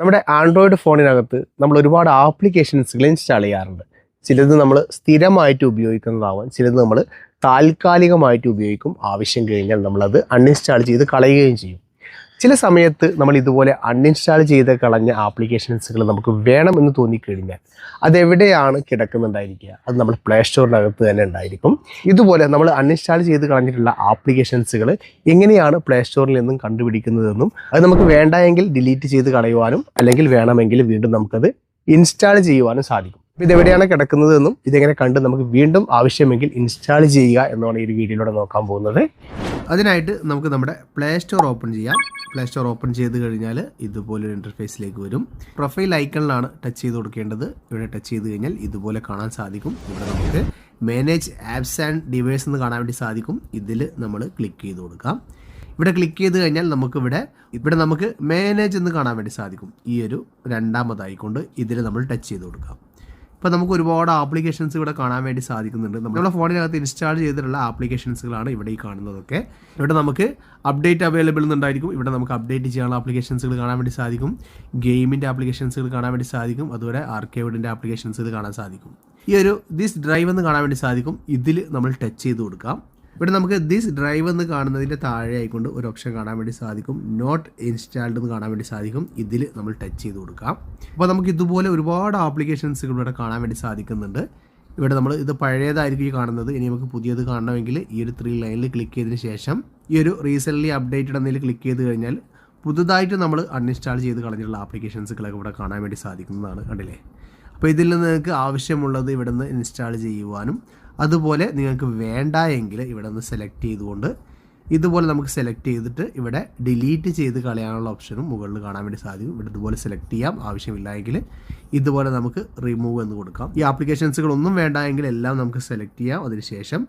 നമ്മുടെ ആൻഡ്രോയിഡ് ഫോണിനകത്ത് നമ്മൾ ഒരുപാട് ആപ്ലിക്കേഷൻസുകൾ ഇൻസ്റ്റാൾ ചെയ്യാറുണ്ട്. ചിലത് നമ്മൾ സ്ഥിരമായിട്ട് ഉപയോഗിക്കുന്നതാവാം ചിലത് നമ്മൾ താൽക്കാലികമായിട്ട് ഉപയോഗിക്കും. ആവശ്യം കഴിഞ്ഞാൽ നമ്മളത് അൺഇൻസ്റ്റാൾ ചെയ്ത് കളയുകയും ചെയ്യും. ചില സമയത്ത് നമ്മൾ ഇതുപോലെ അൺഇൻസ്റ്റാൾ ചെയ്ത് കളഞ്ഞ ആപ്ലിക്കേഷൻസുകൾ നമുക്ക് വേണം എന്ന് തോന്നിക്കഴിഞ്ഞാൽ അതെവിടെയാണ് കിടക്കുന്നുണ്ടായിരിക്കുക അത് നമ്മൾ പ്ലേ സ്റ്റോറിനകത്ത് തന്നെ ഉണ്ടായിരിക്കും. ഇതുപോലെ നമ്മൾ അൺഇൻസ്റ്റാൾ ചെയ്ത് കളഞ്ഞിട്ടുള്ള ആപ്ലിക്കേഷൻസുകൾ എങ്ങനെയാണ് പ്ലേ സ്റ്റോറിൽ നിന്നും കണ്ടുപിടിക്കുന്നതെന്നും അത് നമുക്ക് വേണ്ട എങ്കിൽ ഡിലീറ്റ് ചെയ്ത് കളയുവാനും അല്ലെങ്കിൽ വേണമെങ്കിൽ വീണ്ടും നമുക്കത് ഇൻസ്റ്റാൾ ചെയ്യുവാനും സാധിക്കും. അപ്പോൾ ഇതെവിടെയാണ് കിടക്കുന്നതെന്നും ഇതെങ്ങനെ കണ്ട് നമുക്ക് വീണ്ടും ആവശ്യമെങ്കിൽ ഇൻസ്റ്റാൾ ചെയ്യുക എന്നാണ് ഈ ഒരു വീഡിയോയിലൂടെ നോക്കാൻ പോകുന്നത്. അതിനായിട്ട് നമുക്ക് നമ്മുടെ പ്ലേ സ്റ്റോർ ഓപ്പൺ ചെയ്യാം. പ്ലേ സ്റ്റോർ ഓപ്പൺ ചെയ്ത് കഴിഞ്ഞാൽ ഇതുപോലൊരു ഇന്റർഫേസിലേക്ക് വരും. പ്രൊഫൈൽ ഐക്കണിലാണ് ടച്ച് ചെയ്ത് കൊടുക്കേണ്ടത്. ഇവിടെ ടച്ച് ചെയ്ത് കഴിഞ്ഞാൽ ഇതുപോലെ കാണാൻ സാധിക്കും. ഇവിടെ നമുക്ക് മാനേജ് ആപ്സ് ആൻഡ് ഡിവൈസ് എന്ന് കാണാൻ വേണ്ടി സാധിക്കും. ഇതിൽ നമ്മൾ ക്ലിക്ക് ചെയ്ത് കൊടുക്കാം. ഇവിടെ ക്ലിക്ക് ചെയ്ത് കഴിഞ്ഞാൽ നമുക്കിവിടെ ഇവിടെ നമുക്ക് മാനേജ് എന്ന് കാണാൻ വേണ്ടി സാധിക്കും. ഈ ഒരു രണ്ടാമതായിക്കൊണ്ട് ഇതിൽ നമ്മൾ ടച്ച് ചെയ്ത് കൊടുക്കാം. ഇപ്പോൾ നമുക്ക് ഒരുപാട് ആപ്ലിക്കേഷൻസ് ഇവിടെ കാണാൻ വേണ്ടി സാധിക്കുന്നുണ്ട്. നമ്മുടെ ഫോണിനകത്ത് ഇൻസ്റ്റാൾ ചെയ്തിട്ടുള്ള ആപ്ലിക്കേഷൻസുകളാണ് ഇവിടെ ഈ കാണുന്നതൊക്കെ. ഇവിടെ നമുക്ക് അപ്ഡേറ്റ് അവൈലബിൾ എന്നുണ്ടായിരിക്കും. ഇവിടെ നമുക്ക് അപ്ഡേറ്റ് ചെയ്യാനുള്ള ആപ്ലിക്കേഷൻസുകൾ കാണാൻ വേണ്ടി സാധിക്കും. ഗെയിമിന്റെ ആപ്ലിക്കേഷൻസുകൾ കാണാൻ വേണ്ടി സാധിക്കും. അതുപോലെ ആർക്കേവിഡിന്റെ ഇത് കാണാൻ സാധിക്കും. ഈ ഒരു ദിസ് ഡ്രൈവ് എന്ന് കാണാൻ വേണ്ടി സാധിക്കും. ഇതിൽ നമ്മൾ ടച്ച് ചെയ്ത് കൊടുക്കാം. ഇവിടെ നമുക്ക് ദിസ് ഡ്രൈവ് എന്ന് കാണുന്നതിന്റെ താഴെ ആയിക്കൊണ്ട് ഒരു ഓപ്ഷൻ കാണാൻ വേണ്ടി സാധിക്കും. നോട്ട് ഇൻസ്റ്റാൾഡ് എന്ന് കാണാൻ വേണ്ടി സാധിക്കും. ഇതിൽ നമ്മൾ ടച്ച് ചെയ്ത് കൊടുക്കാം. അപ്പോൾ നമുക്ക് ഇതുപോലെ ഒരുപാട് ആപ്ലിക്കേഷൻസ് ഇവിടെ കാണാൻ വേണ്ടി സാധിക്കുന്നുണ്ട്. ഇവിടെ നമ്മൾ ഇത് പഴയതായിരിക്കും കാണുന്നത്. ഇനി നമുക്ക് പുതിയത് കാണണമെങ്കിൽ ഈ ഒരു ത്രീ ലൈനിൽ ക്ലിക്ക് ചെയ്തതിന് ശേഷം ഈ ഒരു റീസെന്റ്ലി അപ്ഡേറ്റഡ് എന്നതിൽ ക്ലിക്ക് ചെയ്ത് കഴിഞ്ഞാൽ പുതുതായിട്ട് നമ്മൾ അൺഇൻസ്റ്റാൾ ചെയ്ത് കളഞ്ഞിട്ടുള്ള ആപ്ലിക്കേഷൻസുകളൊക്കെ ഇവിടെ കാണാൻ വേണ്ടി സാധിക്കുന്നതാണ്. കണ്ടില്ലേ? അപ്പോൾ ഇതിൽ നിന്ന് നിങ്ങൾക്ക് ആവശ്യമുള്ളത് ഇവിടെ നിന്ന് ഇൻസ്റ്റാൾ ചെയ്യുവാനും അതുപോലെ നിങ്ങൾക്ക് വേണ്ട എങ്കിൽ ഇവിടെ നിന്ന് സെലക്ട് ചെയ്തുകൊണ്ട് ഇതുപോലെ നമുക്ക് സെലക്ട് ചെയ്തിട്ട് ഇവിടെ ഡിലീറ്റ് ചെയ്ത് കളയാനുള്ള ഓപ്ഷനും മുകളിൽ കാണാൻ വേണ്ടി സാധിക്കും. ഇവിടെ ഇതുപോലെ സെലക്ട് ചെയ്യാം ആവശ്യമില്ല എങ്കിൽ ഇതുപോലെ നമുക്ക് റിമൂവ് എന്ന് കൊടുക്കാം. ഈ ആപ്ലിക്കേഷൻസുകളൊന്നും വേണ്ട എങ്കിൽ എല്ലാം നമുക്ക് സെലക്ട് ചെയ്യാം. അതിനുശേഷം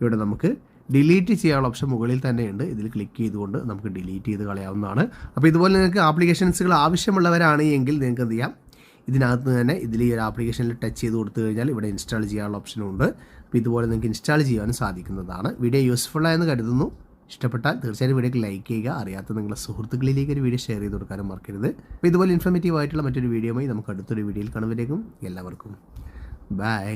ഇവിടെ നമുക്ക് ഡിലീറ്റ് ചെയ്യാനുള്ള ഓപ്ഷൻ മുകളിൽ തന്നെയുണ്ട് ഇതിൽ ക്ലിക്ക് ചെയ്തുകൊണ്ട് നമുക്ക് ഡിലീറ്റ് ചെയ്ത് കളയാവുന്നതാണ്. അപ്പോൾ ഇതുപോലെ നിങ്ങൾക്ക് ആപ്ലിക്കേഷൻസുകൾ ആവശ്യമുള്ളവരാണ് എങ്കിൽ നിങ്ങൾക്ക് എന്ത് ചെയ്യാം? ഇതിനകത്ത് തന്നെ ഇതിൽ ഈ ഒരു ആപ്ലിക്കേഷനിൽ ടച്ച് ചെയ്ത് കൊടുത്തു കഴിഞ്ഞാൽ ഇവിടെ ഇൻസ്റ്റാൾ ചെയ്യാനുള്ള ഓപ്ഷനും ഉണ്ട്. അപ്പോൾ ഇതുപോലെ നിങ്ങൾക്ക് ഇൻസ്റ്റാൾ ചെയ്യാനും സാധിക്കുന്നതാണ്. വീഡിയോ യൂസ്ഫുൾ ആയെന്ന് കരുതുന്നു. ഇഷ്ടപ്പെട്ടാൽ തീർച്ചയായും വീഡിയോക്ക് ലൈക്ക് ചെയ്യുക. അറിയാത്ത നിങ്ങളുടെ സുഹൃത്തുക്കളിലേക്ക് ഒരു വീഡിയോ ഷെയർ ചെയ്ത് കൊടുക്കാനും മറക്കരുത്. അപ്പോൾ ഇതുപോലെ ഇൻഫർമേറ്റീവ് ആയിട്ടുള്ള മറ്റൊരു വീഡിയോയുമായി നമുക്ക് അടുത്തൊരു വീഡിയോയിൽ കാണുമ്പോഴേക്കും എല്ലാവർക്കും. ബൈ